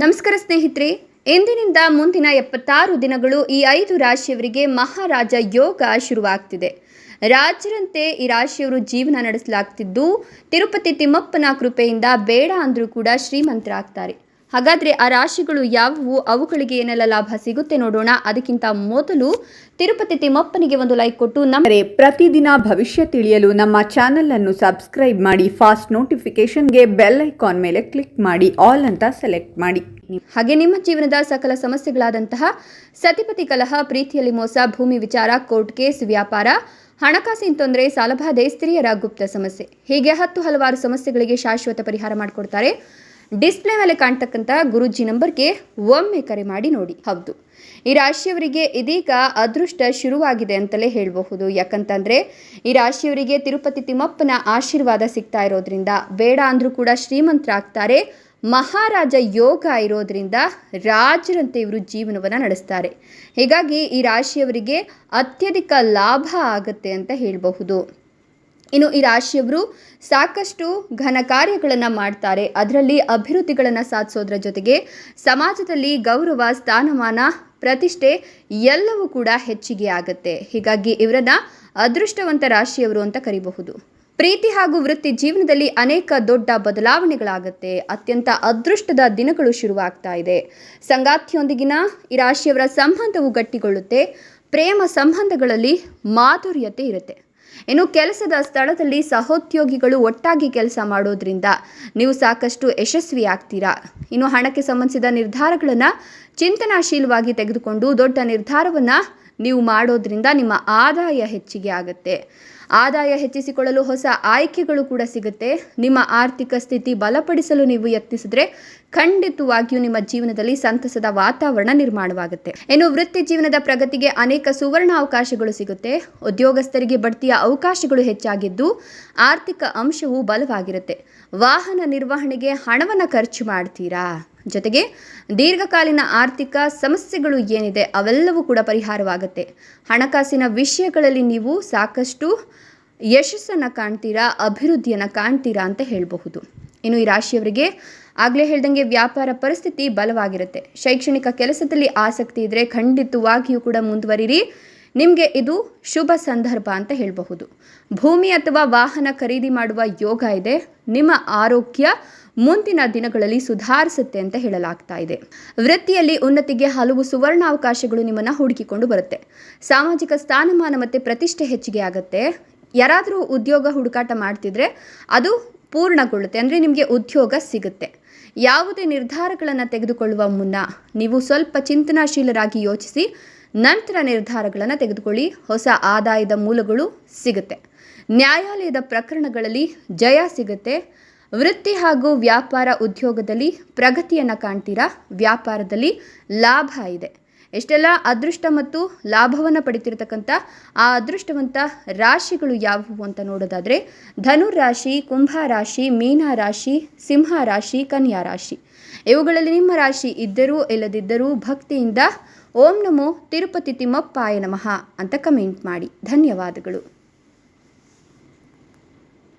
ನಮಸ್ಕಾರ ಸ್ನೇಹಿತರೆ, ಇಂದಿನಿಂದ ಮುಂದಿನ ಎಪ್ಪತ್ತಾರು ದಿನಗಳು ಈ ಐದು ರಾಶಿಯವರಿಗೆ ಮಹಾರಾಜ ಯೋಗ ಶುರುವಾಗ್ತಿದೆ. ರಾಜರಂತೆ ಈ ರಾಶಿಯವರು ಜೀವನ ನಡೆಸಲಾಗ್ತಿದ್ದು, ತಿರುಪತಿ ತಿಮ್ಮಪ್ಪನ ಕೃಪೆಯಿಂದ ಬೇಡ ಅಂದರೂ ಕೂಡ ಶ್ರೀಮಂತರಾಗ್ತಾರೆ. ಹಾಗಾದರೆ ಆ ರಾಶಿಗಳು ಯಾವುವು? ಅವುಗಳಿಗೆ ಏನೆಲ್ಲ ಲಾಭ ಸಿಗುತ್ತೆ ನೋಡೋಣ. ಅದಕ್ಕಿಂತ ಮೊದಲು ತಿರುಪತಿ ತಿಮ್ಮಪ್ಪನಿಗೆ ಒಂದು ಲೈಕ್ ಕೊಟ್ಟು ನಮ್ಮ ಪ್ರತಿದಿನ ಭವಿಷ್ಯ ತಿಳಿಯಲು ನಮ್ಮ ಚಾನೆಲ್ ಅನ್ನು ಸಬ್ಸ್ಕ್ರೈಬ್ ಮಾಡಿ ಫಾಸ್ಟ್ ನೋಟಿಫಿಕೇಶನ್ಗೆ ಬೆಲ್ ಐಕಾನ್ ಮೇಲೆ ಕ್ಲಿಕ್ ಮಾಡಿ ಆಲ್ ಅಂತ ಸೆಲೆಕ್ಟ್ ಮಾಡಿ. ಹಾಗೆ ನಿಮ್ಮ ಜೀವನದ ಸಕಲ ಸಮಸ್ಯೆಗಳಾದಂತಹ ಸತಿಪತಿ ಕಲಹ ಪ್ರೀತಿಯಲ್ಲಿ ಮೋಸ ಭೂಮಿ ವಿಚಾರ ಕೋರ್ಟ್ ಕೇಸ್ ವ್ಯಾಪಾರ ಹಣಕಾಸಿನ ತೊಂದರೆ ಸಾಲಬಾಧೆ ಸ್ತ್ರೀಯರ ಗುಪ್ತ ಸಮಸ್ಯೆ. ಹೀಗೆ ಹತ್ತು ಹಲವಾರು ಸಮಸ್ಯೆಗಳಿಗೆ ಶಾಶ್ವತ ಪರಿಹಾರ ಮಾಡಿಕೊಡ್ತಾರೆ ಡಿಸ್ಪ್ಲೇ ಮೇಲೆ ಕಾಣ್ತಕ್ಕಂಥ ಗುರುಜಿ ನಂಬರ್ಗೆ ಒಮ್ಮೆ ಕರೆ ಮಾಡಿ ನೋಡಿ. ಹೌದು. ಈ ರಾಶಿಯವರಿಗೆ ಇದೀಗ ಅದೃಷ್ಟ ಶುರುವಾಗಿದೆ ಅಂತಲೇ ಹೇಳಬಹುದು. ಯಾಕಂತಂದ್ರೆ, ಈ ರಾಶಿಯವರಿಗೆ ತಿರುಪತಿ ತಿಮ್ಮಪ್ಪನ ಆಶೀರ್ವಾದ ಸಿಗ್ತಾ ಇರೋದ್ರಿಂದ, ಬೇಡ ಅಂದ್ರೂ ಕೂಡ ಶ್ರೀಮಂತರಾಗ್ತಾರೆ. ಮಹಾರಾಜ ಯೋಗ ಇರೋದ್ರಿಂದ ರಾಜರಂತೆ ಇವರು ಜೀವನವನ್ನು ನಡೆಸ್ತಾರೆ. ಹೀಗಾಗಿ ಈ ರಾಶಿಯವರಿಗೆ ಅತ್ಯಧಿಕ ಲಾಭ ಆಗುತ್ತೆ ಅಂತ ಹೇಳಬಹುದು. ಇನ್ನು ಈ ರಾಶಿಯವರು ಸಾಕಷ್ಟು ಘನ ಕಾರ್ಯಗಳನ್ನು ಮಾಡ್ತಾರೆ. ಅದರಲ್ಲಿ ಅಭಿವೃದ್ಧಿಗಳನ್ನು ಸಾಧಿಸೋದ್ರ ಜೊತೆಗೆ ಸಮಾಜದಲ್ಲಿ ಗೌರವ, ಸ್ಥಾನಮಾನ, ಪ್ರತಿಷ್ಠೆ ಎಲ್ಲವೂ ಕೂಡ ಹೆಚ್ಚಿಗೆ ಆಗುತ್ತೆ. ಹೀಗಾಗಿ ಇವರನ್ನ ಅದೃಷ್ಟವಂತ ರಾಶಿಯವರು ಅಂತ ಕರಿಬಹುದು. ಪ್ರೀತಿ ಹಾಗೂ ವೃತ್ತಿ ಜೀವನದಲ್ಲಿ ಅನೇಕ ದೊಡ್ಡ ಬದಲಾವಣೆಗಳಾಗುತ್ತೆ. ಅತ್ಯಂತ ಅದೃಷ್ಟದ ದಿನಗಳು ಶುರುವಾಗ್ತಾ ಇದೆ. ಸಂಗಾತಿಯೊಂದಿಗಿನ ಈ ರಾಶಿಯವರ ಸಂಬಂಧವು ಗಟ್ಟಿಗೊಳ್ಳುತ್ತೆ. ಪ್ರೇಮ ಸಂಬಂಧಗಳಲ್ಲಿ ಮಾಧುರ್ಯತೆ ಇರುತ್ತೆ. ಇನ್ನು ಕೆಲಸದ ಸ್ಥಳದಲ್ಲಿ ಸಹೋದ್ಯೋಗಿಗಳು ಒಟ್ಟಾಗಿ ಕೆಲಸ ಮಾಡೋದ್ರಿಂದ ನೀವು ಸಾಕಷ್ಟು ಯಶಸ್ವಿ ಆಗ್ತೀರಾ? ಇನ್ನು ಹಣಕ್ಕೆ ಸಂಬಂಧಿಸಿದ ನಿರ್ಧಾರಗಳನ್ನು ಚಿಂತನಾಶೀಲವಾಗಿ ತೆಗೆದುಕೊಂಡು ದೊಡ್ಡ ನಿರ್ಧಾರವನ್ನು ನೀವು ಮಾಡೋದ್ರಿಂದ ನಿಮ್ಮ ಆದಾಯ ಹೆಚ್ಚಿಗೆ ಆಗುತ್ತೆ. ಆದಾಯ ಹೆಚ್ಚಿಸಿಕೊಳ್ಳಲು ಹೊಸ ಆಯ್ಕೆಗಳು ಕೂಡ ಸಿಗುತ್ತೆ. ನಿಮ್ಮ ಆರ್ಥಿಕ ಸ್ಥಿತಿ ಬಲಪಡಿಸಲು ನೀವು ಯತ್ನಿಸಿದ್ರೆ ಖಂಡಿತವಾಗಿಯೂ ನಿಮ್ಮ ಜೀವನದಲ್ಲಿ ಸಂತಸದ ವಾತಾವರಣ ನಿರ್ಮಾಣವಾಗುತ್ತೆ. ಇನ್ನು ವೃತ್ತಿ ಜೀವನದ ಪ್ರಗತಿಗೆ ಅನೇಕ ಸುವರ್ಣ ಅವಕಾಶಗಳು ಸಿಗುತ್ತೆ. ಉದ್ಯೋಗಸ್ಥರಿಗೆ ಬಡ್ತಿಯ ಅವಕಾಶಗಳು ಹೆಚ್ಚಾಗಿದ್ದು ಆರ್ಥಿಕ ಅಂಶವು ಬಲವಾಗಿರುತ್ತೆ. ವಾಹನ ನಿರ್ವಹಣೆಗೆ ಹಣವನ್ನು ಖರ್ಚು ಮಾಡ್ತೀರಾ? ಜೊತೆಗೆ ದೀರ್ಘಕಾಲೀನ ಆರ್ಥಿಕ ಸಮಸ್ಯೆಗಳು ಏನಿದೆ ಅವೆಲ್ಲವೂ ಕೂಡ ಪರಿಹಾರವಾಗುತ್ತೆ. ಹಣಕಾಸಿನ ವಿಷಯಗಳಲ್ಲಿ ನೀವು ಸಾಕಷ್ಟು ಯಶಸ್ಸನ್ನು ಕಾಣ್ತೀರಾ, ಅಭಿವೃದ್ಧಿಯನ್ನು ಕಾಣ್ತೀರಾ ಅಂತ ಹೇಳಬಹುದು. ಇನ್ನು ಈ ರಾಶಿಯವರಿಗೆ ಆಗಲೇ ಹೇಳ್ದಂಗೆ ವ್ಯಾಪಾರ ಪರಿಸ್ಥಿತಿ ಬಲವಾಗಿರುತ್ತೆ. ಶೈಕ್ಷಣಿಕ ಕೆಲಸದಲ್ಲಿ ಆಸಕ್ತಿ ಇದ್ದರೆ ಖಂಡಿತವಾಗಿಯೂ ಕೂಡ ಮುಂದುವರಿರಿ. ನಿಮಗೆ ಇದು ಶುಭ ಸಂದರ್ಭ ಅಂತ ಹೇಳಬಹುದು. ಭೂಮಿ ಅಥವಾ ವಾಹನ ಖರೀದಿ ಮಾಡುವ ಯೋಗ ಇದೆ. ನಿಮ್ಮ ಆರೋಗ್ಯ ಮುಂದಿನ ದಿನಗಳಲ್ಲಿ ಸುಧಾರಿಸುತ್ತೆ ಅಂತ ಹೇಳಲಾಗ್ತಾ ಇದೆ. ವೃತ್ತಿಯಲ್ಲಿ ಉನ್ನತಿಗೆ ಹಲವು ಸುವರ್ಣಾವಕಾಶಗಳು ನಿಮ್ಮನ್ನು ಹುಡುಕಿಕೊಂಡು ಬರುತ್ತೆ. ಸಾಮಾಜಿಕ ಸ್ಥಾನಮಾನ ಮತ್ತು ಪ್ರತಿಷ್ಠೆ ಹೆಚ್ಚಿಗೆ ಆಗುತ್ತೆ. ಯಾರಾದರೂ ಉದ್ಯೋಗ ಹುಡುಕಾಟ ಮಾಡ್ತಿದ್ರೆ ಅದು ಪೂರ್ಣಗೊಳ್ಳುತ್ತೆ. ಅಂದರೆ ನಿಮಗೆ ಉದ್ಯೋಗ ಸಿಗುತ್ತೆ. ಯಾವುದೇ ನಿರ್ಧಾರಗಳನ್ನು ತೆಗೆದುಕೊಳ್ಳುವ ಮುನ್ನ ನೀವು ಸ್ವಲ್ಪ ಚಿಂತನಾಶೀಲರಾಗಿ ಯೋಚಿಸಿ ನಂತರ ನಿರ್ಧಾರಗಳನ್ನು ತೆಗೆದುಕೊಳ್ಳಿ. ಹೊಸ ಆದಾಯದ ಮೂಲಗಳು ಸಿಗುತ್ತೆ. ನ್ಯಾಯಾಲಯದ ಪ್ರಕರಣಗಳಲ್ಲಿ ಜಯ ಸಿಗುತ್ತೆ. ವೃತ್ತಿ ಹಾಗೂ ವ್ಯಾಪಾರ ಉದ್ಯೋಗದಲ್ಲಿ ಪ್ರಗತಿಯನ್ನು ಕಾಣ್ತೀರಾ? ವ್ಯಾಪಾರದಲ್ಲಿ ಲಾಭ ಇದೆ. ಎಷ್ಟೆಲ್ಲ ಅದೃಷ್ಟ ಮತ್ತು ಲಾಭವನ್ನು ಪಡಿತಿರ್ತಕ್ಕಂಥ ಆ ಅದೃಷ್ಟವಂತ ರಾಶಿಗಳು ಯಾವುವು ಅಂತ ನೋಡೋದಾದರೆ ಧನುರಾಶಿ ರಾಶಿ, ಕುಂಭ ರಾಶಿ, ಮೀನ ರಾಶಿ, ಸಿಂಹ ರಾಶಿ, ಕನ್ಯಾ ರಾಶಿ. ಇವುಗಳಲ್ಲಿ ನಿಮ್ಮ ರಾಶಿ ಇದ್ದರೂ, ಇಲ್ಲದಿದ್ದರೂ ಭಕ್ತಿಯಿಂದ ಓಂ ನಮೋ ತಿರುಪತಿ ತಿಮ್ಮಪ್ಪಾಯ ನಮಃ ಅಂತ ಕಮೆಂಟ್ ಮಾಡಿ. ಧನ್ಯವಾದಗಳು.